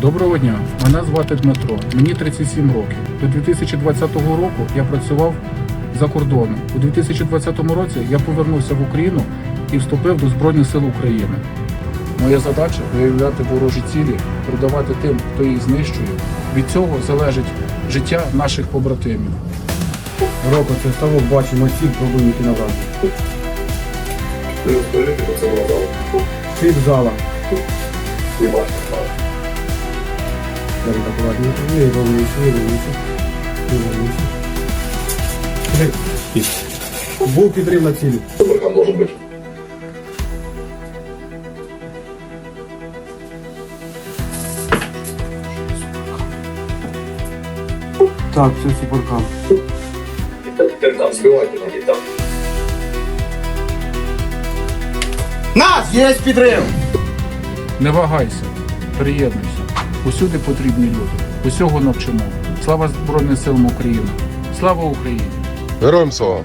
Доброго дня, мене звати Дмитро, мені 37 років. До 2020 року я працював за кордоном. У 2020 році я повернувся в Україну і вступив до Збройних сил України. Моя задача виявляти ворожі цілі, продавати тим, хто їх знищує. Від цього залежить життя наших побратимів. Роко, це ставок бачимо пробуємо йти на дало. Ціль зала. Давид акуратненько. Не волнуйся, не волнуйся. Не волнуйся. Був підрив на цілі. Суперкам должен бути. Так, це суперкам. Ти там збивайте на дітей. Нас! Є підрив! Не вагайся, приєднуйся. Усюди потрібні люди. Усього навчимо. Слава Збройним силам України! Слава Україні! Героям слава!